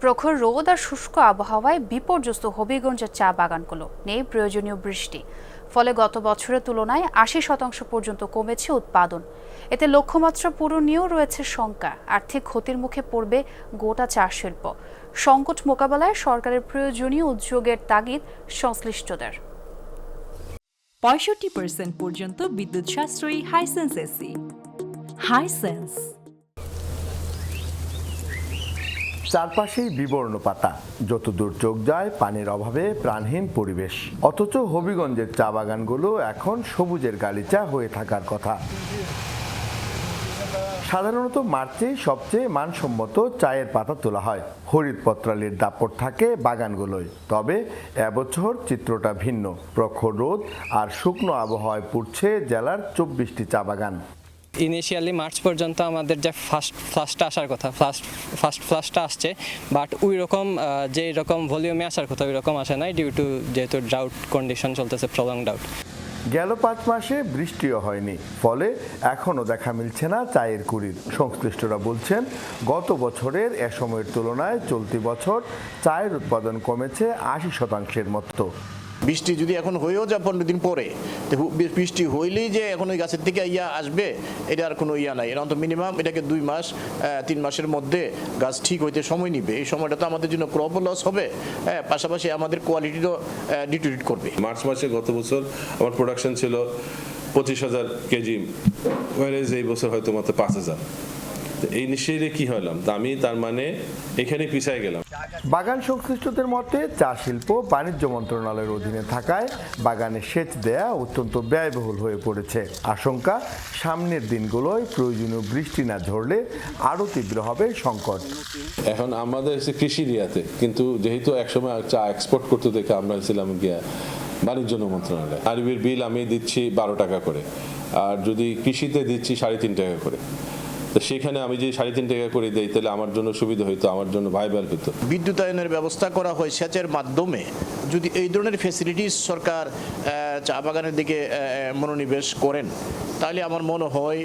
প্রখর রোদ আর শুষ্ক আবহাওয়ায় বিপর্যস্ত হবিগঞ্জের চা বাগানগুলো নেই প্রয়োজনীয় বৃষ্টি। ফলে গত বছরের তুলনায় আশি শতাংশ পর্যন্ত কমেছে উৎপাদন। এতে লক্ষ্যমাত্রা পূরণ নিয়েও রয়েছে শঙ্কা, আর্থিক ক্ষতির মুখে পড়বে গোটা চা শিল্প। সংকট মোকাবেলায় সরকারের প্রয়োজনীয় উদ্যোগের তাগিদ সংশ্লিষ্টদের। পঁয়ষট্টি পার্সেন্ট পর্যন্ত বিদ্যুৎ সাশ্রয়ী হাইসেন্স এসি হাইসেন্স চারপাশেই বিবর্ণ পাতা। যতদূর চোখ যায়, পানির অভাবে প্রাণহীন পরিবেশ। অথচ হবিগঞ্জের চা বাগানগুলো এখন সবুজের গালিচা হয়ে থাকার কথা। সাধারণত মার্চেই সবচেয়ে মানসম্মত চায়ের পাতা তোলা হয়। হরিৎ পত্রালির দাপট থাকে বাগানগুলোয়। তবে এবছর চিত্রটা ভিন্ন। প্রখর রোদ আর শুকনো আবহাওয়ায় পুড়ছে জেলার চব্বিশটি চা বাগান। ইনিশিয়ালি মার্চ পর্যন্ত আমাদের যে ফার্স্ট ফ্লাশটা আসার কথা ফার্স্ট ফার্স্ট ফ্লাশটা আসছে বাট ওই রকম যে রকম ভলিউমে আসার কথা ওই রকম আসে নাই ডিউ টু যেহেতু ড্রাউট কন্ডিশন চলতেছে প্রলং ডাউট গেল পাঁচ মাসে বৃষ্টিও হয়নি, ফলে এখনও দেখা মিলছে না চায়ের কুড়ির। সংশ্লিষ্টরা বলছেন, গত বছরের এ সময়ের তুলনায় চলতি বছর চায়ের উৎপাদন কমেছে আশি শতাংশের মতো। বৃষ্টি যদি এখন হয়েও যায় পনেরো দিন পরে বৃষ্টি হইলেই যে এখন ওই গাছের থেকে ইয়া আসবে, এটা আর কোনো ইয়া নাই। এর অন্ত মিনিমাম এটাকে দুই মাস তিন মাসের মধ্যে গাছ ঠিক হইতে সময় নিবে। এই সময়টা তো আমাদের জন্য ক্রপ লস হবে। হ্যাঁ পাশাপাশি আমাদের কোয়ালিটিরও ডিটোরিট করবে। মার্চ মাসে গত বছর আমার প্রোডাকশন ছিল পঁচিশ হাজার কেজি এই বছর হয়তো মাত্র পাঁচ হাজার। এই নিশ্চয়ই কি হলাম? তা আমি তার মানে এখানে পিছায় গেলাম। বাগান সংশ্লিষ্টদের মতে চা শিল্প বাণিজ্য মন্ত্রণালয়ের অধীনে থাকায় বাগানে সেচ দেয়া অত্যন্ত ব্যয়বহুল হয়ে পড়েছে। আশঙ্কা সামনের দিনগুলোয় প্রয়োজনীয় বৃষ্টি না ঝরলে আরও তীব্র হবে সংকট। এখন আমাদের হচ্ছে কৃষি রিয়াতে কিন্তু যেহেতু একসময় চা এক্সপোর্ট করতে দেখে আমরা ছিলাম গিয়া বাণিজ্য মন্ত্রণালয়। আরবির বিল আমি দিচ্ছি বারো টাকা করে আর যদি কৃষিতে দিচ্ছি সাড়ে তিন টাকা করে। তো সেখানে আমি যদি সাড়ে তিন টাকা করে দিই তাহলে আমার জন্য সুবিধা হইতো আমার জন্য ভাইবাল হতো বিদ্যুতায়নের ব্যবস্থা করা হয় সেচের মাধ্যমে। যদি এই ধরনের ফেসিলিটিস সরকার চা বাগানের দিকে মনোনিবেশ করেন তাহলে আমার মনে হয়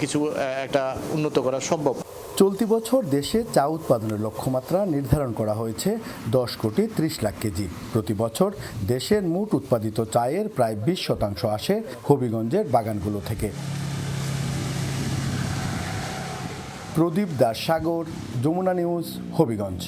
কিছু একটা উন্নত করা সম্ভব। চলতি বছর দেশে চা উৎপাদনের লক্ষ্যমাত্রা নির্ধারণ করা হয়েছে দশ কোটি ত্রিশ লাখ কেজি। প্রতি বছর দেশের মোট উৎপাদিত চায়ের প্রায় বিশ শতাংশ আসে হবিগঞ্জের বাগানগুলো থেকে। প্রদীপ দাস সাগর যমুনা নিউজ হবিগঞ্জ।